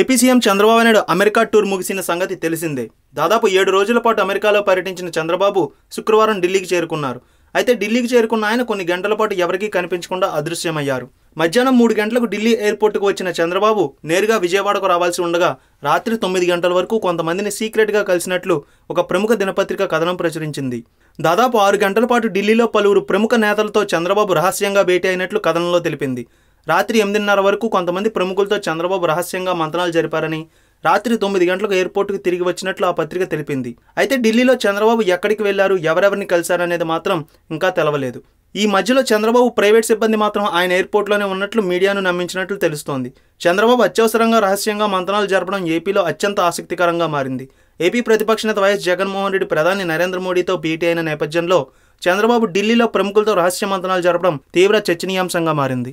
AP CM Chandrababu Naidu America tour ముగిసిన సంగతి తెలిసిందే. దాదాపు ఏడు రోజుల పాటు అమెరికాలో పర్యటించిన చంద్రబాబు శుక్రవారం ఢిల్లీకి చేరుకున్నారు. అయితే ఢిల్లీకి చేరుకున్న ఆయన కొన్ని గంటల పాటు ఎవరికీ కనిపించకుండా అదృశ్యమయ్యారు. మధ్యాహ్నం మూడు గంటలకు ఢిల్లీ ఎయిర్పోర్ట్కు వచ్చిన చంద్రబాబు నేరుగా విజయవాడకు రావాల్సి ఉండగా రాత్రి తొమ్మిది గంటల వరకు కొంతమందిని సీక్రెట్గా కలిసినట్లు ఒక ప్రముఖ దినపత్రిక కథనం ప్రచురించింది. దాదాపు ఆరు గంటల పాటు ఢిల్లీలో పలువురు ప్రముఖ నేతలతో చంద్రబాబు రహస్యంగా భేటీ అయినట్లు కథనంలో తెలిపింది. రాత్రి ఎనిమిదిన్నర వరకు కొంతమంది ప్రముఖులతో చంద్రబాబు రహస్యంగా మంతనాలు జరిపారని రాత్రి తొమ్మిది గంటలకు ఎయిర్పోర్ట్కు తిరిగి వచ్చినట్లు ఆ పత్రిక తెలిపింది. అయితే ఢిల్లీలో చంద్రబాబు ఎక్కడికి వెళ్ళారు ఎవరెవరిని కలిశారనేది మాత్రం ఇంకా తెలవలేదు. ఈ మధ్యలో చంద్రబాబు ప్రైవేట్ సిబ్బంది మాత్రం ఆయన ఎయిర్పోర్ట్లోనే ఉన్నట్లు మీడియాను నమ్మించినట్లు తెలుస్తోంది. చంద్రబాబు అత్యవసరంగా రహస్యంగా మంతనాలు జరపడం ఏపీలో అత్యంత ఆసక్తికరంగా మారింది. ఏపీ ప్రతిపక్ష నేత వైఎస్ జగన్మోహన్ రెడ్డి ప్రధాని నరేంద్ర మోడీతో భేటీ అయిన నేపథ్యంలో చంద్రబాబు ఢిల్లీలో ప్రముఖులతో రహస్య మంతనాలు జరపడం తీవ్ర చర్చనీయాంశంగా మారింది.